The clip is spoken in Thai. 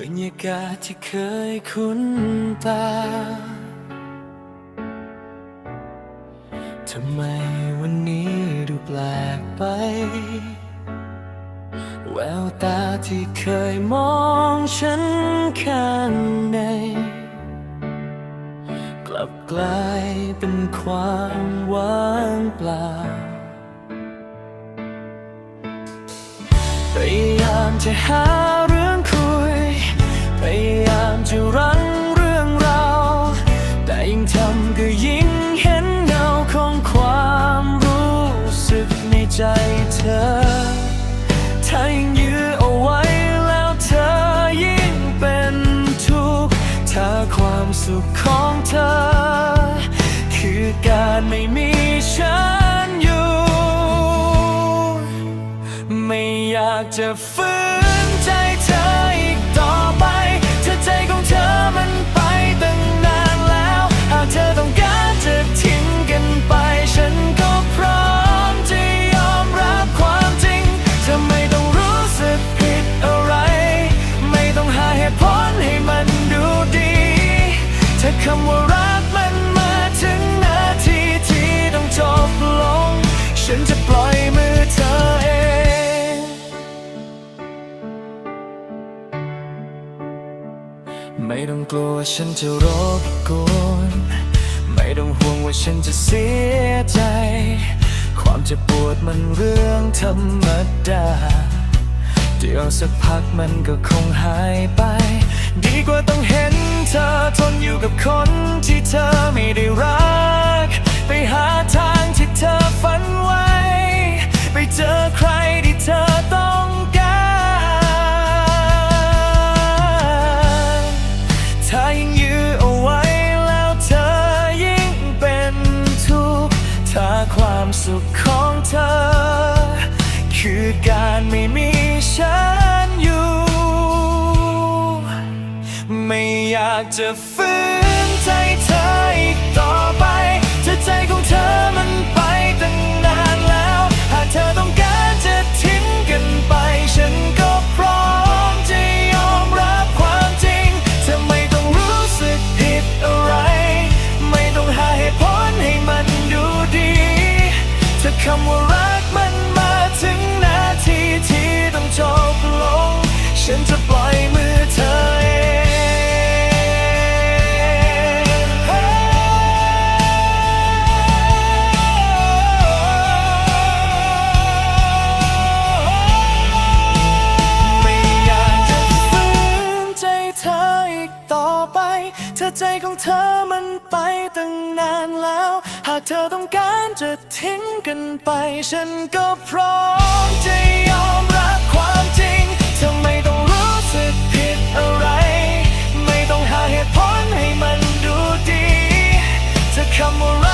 บรรยากาศที่เคยคุ้นตา ทำไมวันนี้ดูแปลกไป แววตาที่เคยมองฉันข้างใน กลับกลายเป็นความว่างเปล่าพยายามจะหาายามจะรั้งเรื่องราวแต่ยิ่งทำก็ยิ่งเห็นเงาของความรู้สึกในใจเธอ ถ้ายังยื้อเอาไว้แล้วเธอยิ่งเป็นทุกข์ถ้าความสุขของเธอ คือการไม่มีฉันอยู่ ไม่อยากจะฝืนำว่ารักมันมาถึงนาทีที่ต้องจบลง ฉันจะปล่อยมือเธอเอง ไม่ต้องกลัวว่าฉันจะรบกวนไม่ต้องห่วงว่าฉันจะเสียใจ ความเจ็บปวดมันเรื่องธรรมดา เดี๋ยวสักพักมันก็คงหายไป อยู่กับคนที่เธอไม่ได้รัก ไปหาทางที่เธอฝันไว้ ไปเจอใครที่เธอต้องการถ้ายิ่งยื้อเอาไว้แล้วเธอยิ่งเป็นทุกข์ถ้าความสุขของเธอ คือการไม่มี อยากจะฟื้นใจเธอ เธอใจของเธอมันไปตั้งนานแล้ว หากเธอต้องการจะทิ้งกันไป ฉันก็พร้อมจะยอมรับความจริงเธอไม่ต้องรู้สึกผิดอะไร ไม่ต้องหาเหตุผลให้มันดูดีจะคำว่า